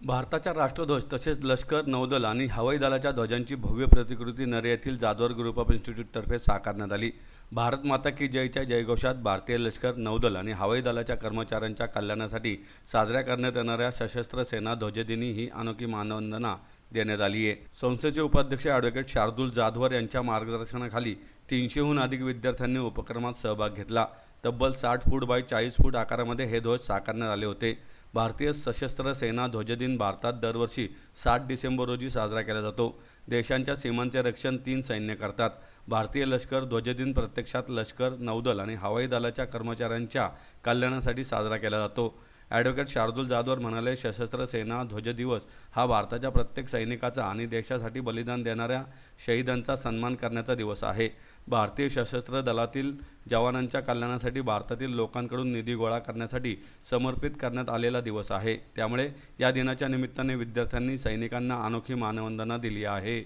भारताचा राष्ट्रध्वज तसेच लष्कर नौदल आणि हवाई दलाच्या ध्वजांची भव्य प्रतिकृती नरे येथील जाधवर ग्रुप ऑफ इन्स्टिट्यूटतर्फे साकारण्यात आली. भारत माता की जयच्या जयघोषात भारतीय लष्कर नौदल आणि हवाई दलाच्या कर्मचाऱ्यांच्या कल्याणासाठी साजऱ्या करण्यात येणाऱ्या सशस्त्र सेना ध्वजदिनी ही अनोखी मानवंदना देण्यात आली आहे. संस्थेचे उपाध्यक्ष ॲडव्होकेट शार्दूल जाधवर यांच्या मार्गदर्शनाखाली तीनशेहून अधिक विद्यार्थ्यांनी उपक्रमात सहभाग घेतला. तब्बल साठ फूट बाय चाळीस फूट आकारामध्ये हे ध्वज साकारण्यात आले होते. भारतीय सशस्त्र सेना ध्वजदिन भारतात दरवर्षी सात डिसेंबर रोजी साजरा केला जातो. देशांच्या सीमांचे रक्षण तीन सैन्य करतात. भारतीय लष्कर ध्वजदिन प्रत्यक्षात लष्कर नौदल आणि हवाई दलाच्या कर्मचाऱ्यांच्या कल्याणासाठी साजरा केला जातो. ॲडव्होकेट शार्दूल जाधवर म्हणाले सशस्त्र सेना ध्वज दिवस हा भारताच्या प्रत्येक सैनिकाचा आणि देशासाठी बलिदान देणाऱ्या शहीदांचा सन्मान करण्याचा दिवस आहे. भारतीय सशस्त्र दलातील जवानांच्या कल्याणासाठी भारतातील लोकांकडून निधी गोळा करण्यासाठी समर्पित करण्यात आलेला दिवस आहे. त्यामुळे या दिनाच्या निमित्ताने विद्यार्थ्यांनी सैनिकांना अनोखी मानवंदना दिली आहे.